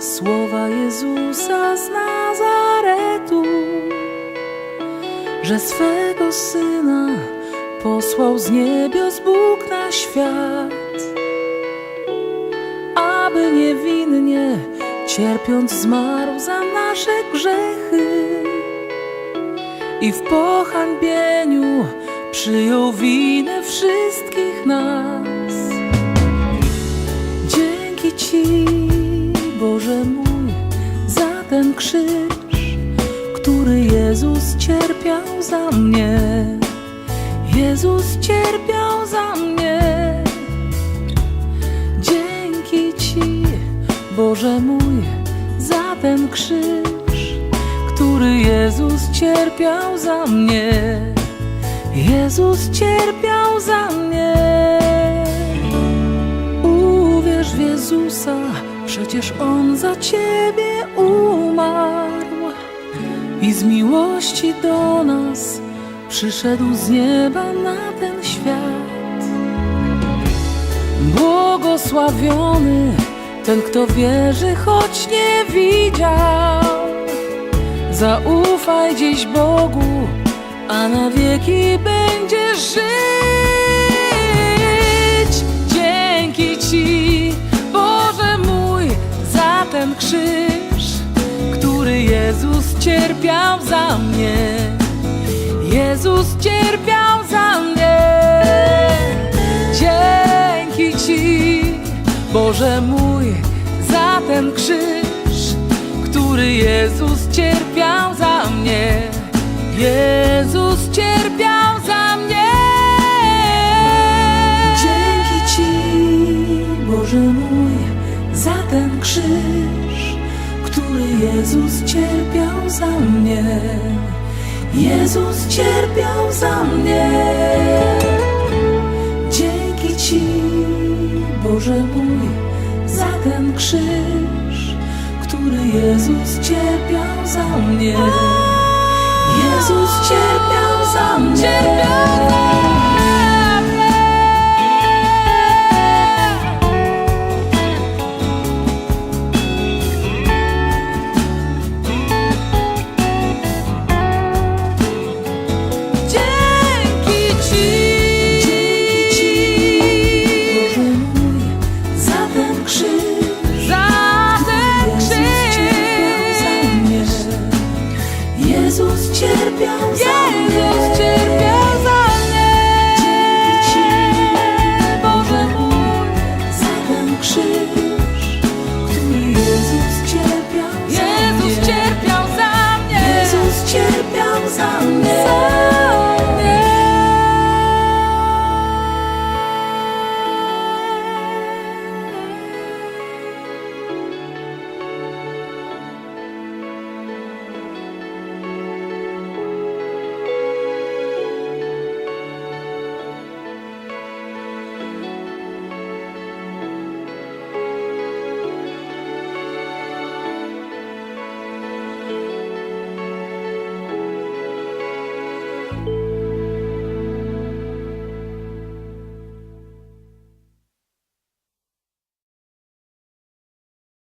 słowa Jezusa z Nazaretu, że swego syna posłał z niebios Bóg na świat, aby niewinnie cierpiąc zmarł za nasze grzechy i w pohańbieniu przyjął winę wszystkich nas. Boże mój, za ten krzyż, który Jezus cierpiał za mnie. Jezus cierpiał za mnie. Dzięki Ci, Boże mój, za ten krzyż, który Jezus cierpiał za mnie. Jezus cierpiał za mnie. Jezusa, przecież On za Ciebie umarł i z miłości do nas przyszedł z nieba na ten świat. Błogosławiony ten, kto wierzy, choć nie widział. Zaufaj dziś Bogu, a na wieki będziesz żyć. Krzyż, który Jezus cierpiał za mnie. Jezus cierpiał za mnie. Dzięki Ci, Boże mój, za ten krzyż, który Jezus cierpiał za mnie. Jezus cierpiał za mnie. Dzięki Ci, Boże mój, za ten krzyż, który Jezus cierpiał za mnie. Jezus cierpiał za mnie. Dzięki Ci, Boże mój, za ten krzyż, który Jezus cierpiał za mnie. Jezus cierpiał za mnie.